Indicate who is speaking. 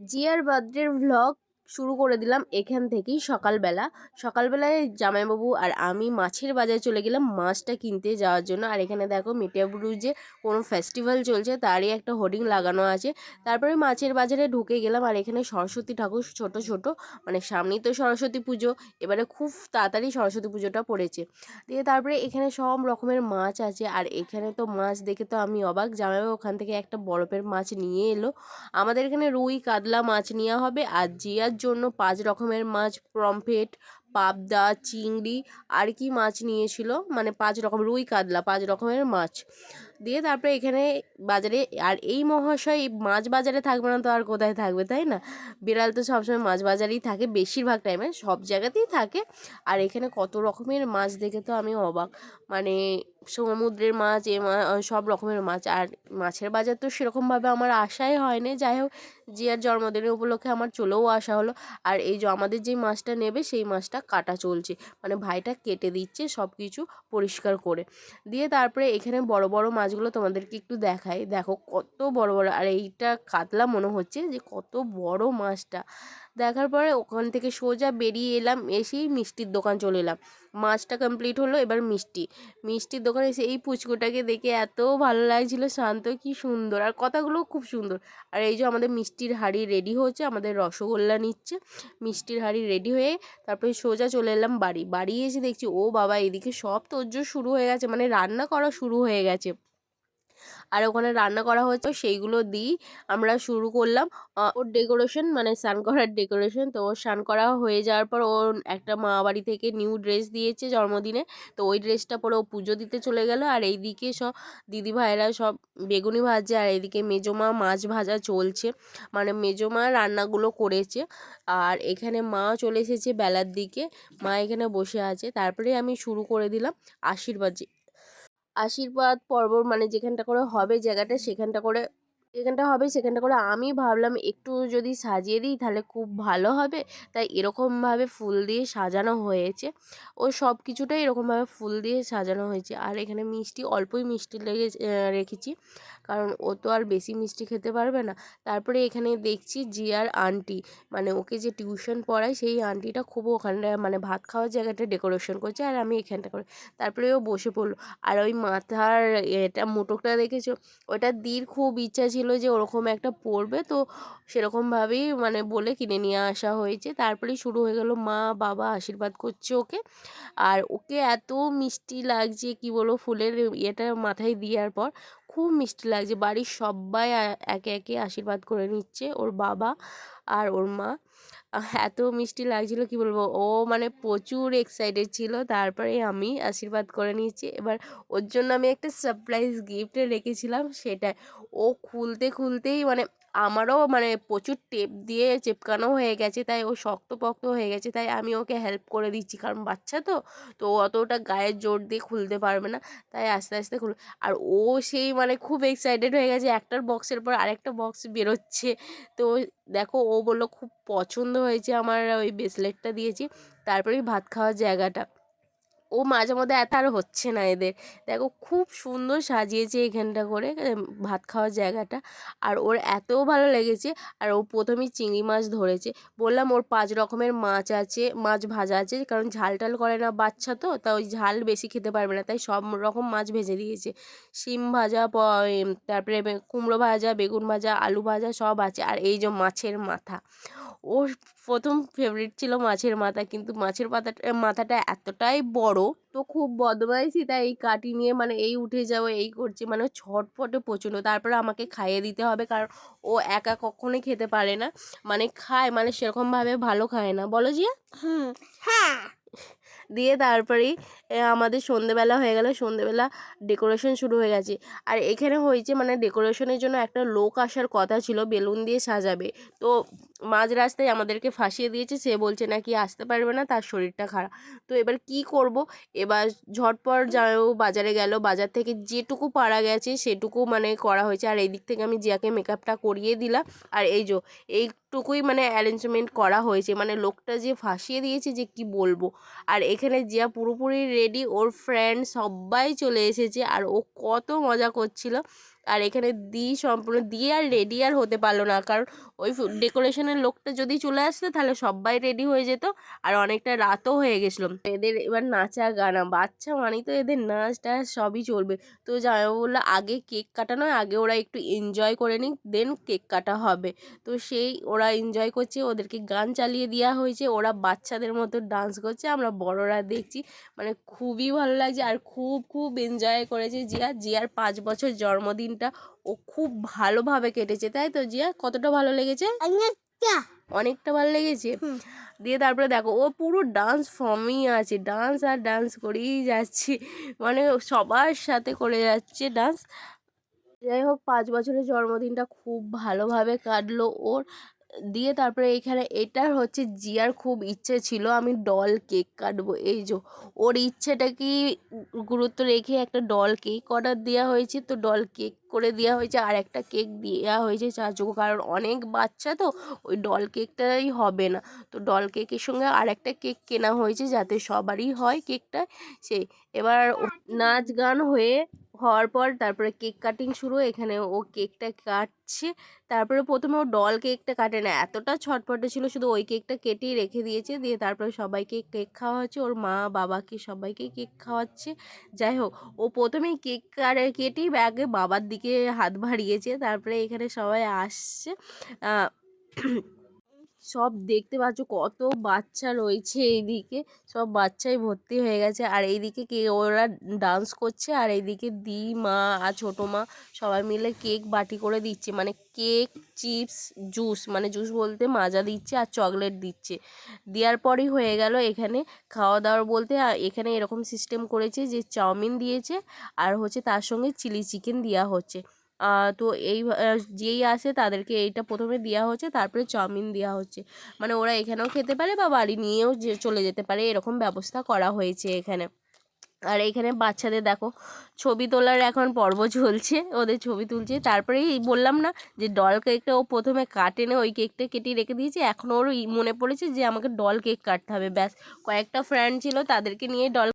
Speaker 1: জিয়ার বার্থডের ভ্লগ শুরু করে দিলাম এখান থেকেই সকালবেলা। সকালবেলায় জামাইবাবু আর আমি মাছের বাজারে চলে গেলাম মাছটা কিনতে যাওয়ার জন্য। আর এখানে দেখো মিঠাপুরুর যে কোনো ফেস্টিভ্যাল চলছে, তারই একটা হোর্ডিং লাগানো আছে। তারপরে মাছের বাজারে ঢুকে গেলাম আর এখানে সরস্বতী ঠাকুর ছোট ছোট মানে সামনেই তো সরস্বতী পুজো, এবারে খুব তাড়াতাড়ি সরস্বতী পুজোটা পড়েছে। দিয়ে তারপরে এখানে সব রকমের মাছ আছে আর এখানে তো মাছ দেখে তো আমি অবাক। জামাইবাবু ওখান থেকে একটা বরফের মাছ নিয়ে এলো। আমাদের এখানে রুই, কাতলা মাছ নেওয়া হবে, আর জিয়ার জন্য পাঁচ রকমের মাছ, পমফ্রেট, পাবদা, চিংড়ি, আর কি মাছ নিয়েছিল? মানে পাঁচ রকম, রুই কাতলা, পাঁচ রকমের মাছ। দিয়ে তারপরে এখানে বাজারে, আর এই মহাশয় মাছ বাজারে থাকবে না তো আর কোথায় থাকবে, তাই না? বিড়াল তো সবসময় মাছ বাজারেই থাকে, বেশিরভাগ টাইমে সব জায়গাতেই থাকে। আর এখানে কত রকমের মাছ দেখে তো আমি অবাক। মানে সমুদ্রের মাছ, এ সব রকমের মাছ। আর মাছের বাজার তো সেরকমভাবে আমার আশাই হয়নি। যাই হোক, জিয়ার জন্মদিনের উপলক্ষে আমার চলেও আসা হলো। আর এই যে আমাদের যেই মাছটা নেবে, সেই মাছটা কাটা চলছে। মানে ভাইটা কেটে দিচ্ছে সব কিছু পরিষ্কার করে। দিয়ে তারপরে এখানে বড় বড় মাছগুলো তোমাদেরকে একটু দেখাই। দেখো কত বড় বড়, আর এইটা কাতলা মনে হচ্ছে যে কত বড় মাছটা। দেখার পরে ওখান থেকে সোজা বেরিয়ে এলাম, এসেই মিষ্টির দোকান চলে এলাম। মাছটা কমপ্লিট হলো, এবার মিষ্টি। মিষ্টির দোকানে এসে এই পুচকুটাকে দেখে এত ভালো লাগছিল, শান্ত কি সুন্দর। আর কথাগুলো খুব সুন্দর। আর এই যে আমাদের মিষ্টির হাঁড়ি রেডি হচ্ছে আমাদের রসগোল্লা নিচ্ছে। মিষ্টির হাঁড়ি রেডি হয়ে তারপরে সোজা চলে এলাম বাড়ি। বাড়ি এসে দেখছি, ও বাবা, এদিকে সব তোজ্জোর শুরু হয়ে গেছে মানে রান্না করা শুরু হয়ে গেছে। আর ওখানে রান্না করা হয়েছে, সেইগুলো দিই। আমরা শুরু করলাম। ওর ডেকোরেশন মানে স্নান করার ডেকোরেশন তো ওর স্নান করা হয়ে যাওয়ার পর ওর একটা মা বাড়ি থেকে নিউ ড্রেস দিয়েছে জন্মদিনে। তো ওই ড্রেসটা পরে ও পুজো দিতে চলে গেল। আর এইদিকে সব দিদি ভাইরা সব বেগুনি ভাজছে, আর এইদিকে মেজমা মাছ ভাজা চলছে। মানে মেজমা রান্নাগুলো করেছে। আর এখানে মা চলে এসেছে বেলার দিকে। মা এখানে বসে আছে। তারপরে আমি শুরু করে দিলাম আশীর্বাদ। আশীর্বাদ পর্ব মানে যেখানটা করে হবে জায়গাটা সেখানটা করে, যেখানটা হবে সেখানটা করে আমি ভাবলাম একটু যদি সাজিয়ে দিই তাহলে খুব ভালো হবে। তাই এরকমভাবে ফুল দিয়ে সাজানো হয়েছে। ও সব কিছুটাই এরকমভাবে ফুল দিয়ে সাজানো হয়েছে। আর এখানে মিষ্টি, অল্পই মিষ্টি লেগে রেখেছি। কারণ ও তো আর বেশি মিষ্টি খেতে পারবে না। তারপরে এখানে দেখছি জিয়ার আন্টি মানে ওকে যে টিউশন পড়ায় সেই আন্টিটা খুব ওখানটায় মানে ভাত খাওয়ার জায়গাটা ডেকোরেশন করছে আর আমি এখানটা করে, তারপরে ও বসে পড়ল। আর ওই মাথার এটা মুটুকটা দেখেছ? ওটা দির খুব ইচ্ছা ছিল যে ওরকম একটা পড়বে তো সেরকমভাবেই মানে বলে কিনে নিয়ে আসা হয়েছে। তারপরেই শুরু হয়ে গেল, মা, বাবা, আশীর্বাদ করছে ওকে। আর ওকে এত মিষ্টি লাগছে, কি বলব, ফুলের ইয়েটা মাথায় দেওয়ার পর খুব মিষ্টি লাগছে। বাড়ির সবাই একে একে আশীর্বাদ করে নিচ্ছে, ওর বাবা আর ওর মা। এত মিষ্টি লাগছিল, কি বলব? ও মানে প্রচুর এক্সাইটেড ছিল, তারপরে আমি আশীর্বাদ করে নিয়েছি। এবার ওর জন্য আমি একটা সারপ্রাইজ গিফট রেখেছিলাম সেটা ও খুলতে খুলতেই মানে আমারও মানে প্রচুর টেপ দিয়ে চেপকানো হয়ে গেছে, তাই ও শক্তপোক্ত হয়ে গেছে, তাই আমি ওকে হেল্প করে দিচ্ছি। কারণ বাচ্চা তো তো অতটা গায়ের জোর দিয়ে খুলতে পারবে না, তাই আস্তে আস্তে খুল, আর ও সেই মানে খুব এক্সাইটেড হয়ে গেছে, একটার বক্সের পর আরেকটা বক্স বেরোচ্ছে। তো দেখো, ও বলল, খুব পছন্দ হয়েছে আমার ওই ব্রেসলেটটা দিয়েছি তারপরেই ভাত খাওয়ার জায়গাটা। ও মাঝে মধ্যে এত আর হচ্ছে না এদের। দেখো খুব সুন্দর সাজিয়েছে এখানটা করে ভাত খাওয়ার জায়গাটা। আর ওর এতও ভালো লেগেছে, আর ও প্রথমেই চিংড়ি মাছ ধরেছে। বললাম ওর পাঁচ রকমের মাছ আছে, মাছ ভাজা আছে, কারণ ঝাল টাল করে না বাচ্চা তো, তা ওই ঝাল বেশি খেতে পারবে না, তাই সব রকম মাছ ভেজে দিয়েছে। শিম ভাজা তারপরে কুমড়ো ভাজা, বেগুন ভাজা, আলু ভাজা সব আছে, আর এই যে মাছের মাথা। ওর প্রথম ফেভারিট ছিল মাছের মাথা। কিন্তু মাছের পাতাটা মাথাটা এতটাই বড়, তো খুব বদমাইশি, তাই এই কাটি নিয়ে মানে এই উঠে যাওয়া এই করছি মানে ছটপটে প্রচণ্ড। তারপরে আমাকে খাইয়ে দিতে হবে, কারণ ও একা কখনোই খেতে পারে না। মানে খায় মানে সেরকমভাবে ভালো খায় না। বলো জিয়া?
Speaker 2: হুম হ্যাঁ।
Speaker 1: দিয়ে তারপরেই আমাদের সন্ধেবেলা হয়ে গেল। সন্ধেবেলা ডেকোরেশন শুরু হয়ে গেছে। আর এখানে হয়েছে মানে ডেকোরেশনের জন্য একটা লোক আসার কথা ছিল, বেলুন দিয়ে সাজাবে। তো মাঝ রাস্তায় আমাদেরকে ফাঁসিয়ে দিয়েছে। সে বলছে নাকি আসতে পারবে না, তার শরীরটা খারাপ। তো এবার কি করব? এবার ঝটপট যাও বাজারে গেল। বাজার থেকে যেটুকু পারা গেছে সেটুকু মানে করা হয়েছে। আর এই দিক থেকে আমি জিয়াকে মেকআপটা করিয়ে দিলাম। আর এই যো, এইটুকুই মানে অ্যারেঞ্জমেন্ট করা হয়েছে। মানে লোকটা যে ফাঁসিয়ে দিয়েছে যে কি বলব? আর এখানে জিয়া পুরোপুরি রেডি ওর ফ্রেন্ড সবাই চলে এসেছে আর ও কত মজা করছিল। আর এখানে দি সম্পূর্ণ দিয়ে আর রেডি আর হতে পারল না। কারণ ওই ডেকোরেশনের লোকটা যদি চলে আসতো, তাহলে সবাই রেডি হয়ে যেত আর অনেকটা রাতও হয়ে গেছিল। এদের এবার নাচা গানা, বাচ্চা মানেই তো এদের নাচ টাচ সবই চলবে। তো জামাইবাবু বলল আগে কেক কাটানো আগে ওরা একটু এনজয় করে নিক দেন কেক কাটা হবে। তো সেই ওরা এনজয় করছে, ওদেরকে গান চালিয়ে দেওয়া হয়েছে, ওরা বাচ্চাদের মতো ডান্স করছে, আমরা বড়রা দেখছি। মানে খুবই ভালো লাগছে আর খুব খুব এনজয় করেছে জিয়া। জিয়ার পাঁচ বছর জন্মদিনটা ও খুব ভালোভাবে কেটেছে তাই তো জিয়া? কতটা ভালো লেগেছে?
Speaker 2: অনেকটা।
Speaker 1: ভালো লেগেছে? দিয়ে তারপরে দেখো ও পুরো ডান্স ফর্মই আছে ডান্স আর ডান্স করেই যাচ্ছে। মানে সবার সাথে করে যাচ্ছে ডান্স যাই হোক পাঁচ বছরের জন্মদিনটা খুব ভালোভাবে কাটলো ওর। দিয়ে তারপরে এখানে এটার হচ্ছে জিয়ার খুব ইচ্ছে ছিল আমি ডল কেক কাটবো। এই যে, ওর ইচ্ছেটা কি গুরুত্ব রেখে একটা ডল কেক অর্ডার দেওয়া হয়েছে? তো ডল কেক করে দেওয়া হয়েছে আর একটা কেক দেওয়া হয়েছে চাচুকে কারণ অনেক বাচ্চা তো ওই ডল কেকটাই হবে না। তো ডল কেকের সঙ্গে আর একটা কেক কেনা হয়েছে যাতে সবারই হয় কেকটা সেই, এবার নাচ গান হয়ে হওয়ার পর তারপরে কেক কাটিং শুরু এখানে ও কেকটা কাটছে। তারপরে প্রথমে ও ডল কেকটা কাটে না, এতটা ছটপটে ছিল শুধু ওই কেকটা কেটেই রেখে দিয়েছে। দিয়ে তারপরে সবাইকে কেক খাওয়া হচ্ছে ওর মা, বাবাকে সবাইকে কেক খাওয়াচ্ছে। যাই হোক, ও প্রথমেই কেক কাটে, কেটেই ব্যাগে বাবার দিকে হাত বাড়িয়েছে। তারপরে এখানে সবাই আসছে। সব দেখতে পাচ্ছ কত বাচ্চা রয়েছে এইদিকে। সব বাচ্চাই ভর্তি হয়ে গেছে। আর এইদিকে কে, ওরা ডান্স করছে আর এইদিকে দি, মা আর ছোটো মা সবাই মিলে কেক বাটি করে দিচ্ছে। মানে কেক চিপস জুস মানে জুস বলতে মাজা দিচ্ছে আর চকলেট দিচ্ছে। দেওয়ার পরই হয়ে গেল এখানে খাওয়া দাওয়ার বলতে এখানে এরকম সিস্টেম করেছে যে চাউমিন দিয়েছে আর হচ্ছে তার সঙ্গে চিলি চিকেন দেওয়া হচ্ছে। তো এই যেই আসে তাদেরকে এইটা প্রথমে দেওয়া হচ্ছে, তারপরে চাউমিন দেওয়া হচ্ছে। মানে ওরা এখানেও খেতে পারে বা বাড়ি নিয়েও যে চলে যেতে পারে, এরকম ব্যবস্থা করা হয়েছে এখানে। আর এখানে বাচ্চাদের দেখো, ছবি তোলার এখন পর্ব চলছে, ওদের ছবি তুলছে। তারপরেই বললাম না যে ডল কেকটা ও প্রথমে কাটে না, ওই কেকটা কেটে রেখে দিয়েছে। এখন ওর মনে পড়েছে যে আমাকে ডল কেক কাটতে হবে। ব্যাস, কয়েকটা ফ্রেন্ড ছিল তাদেরকে নিয়ে ডল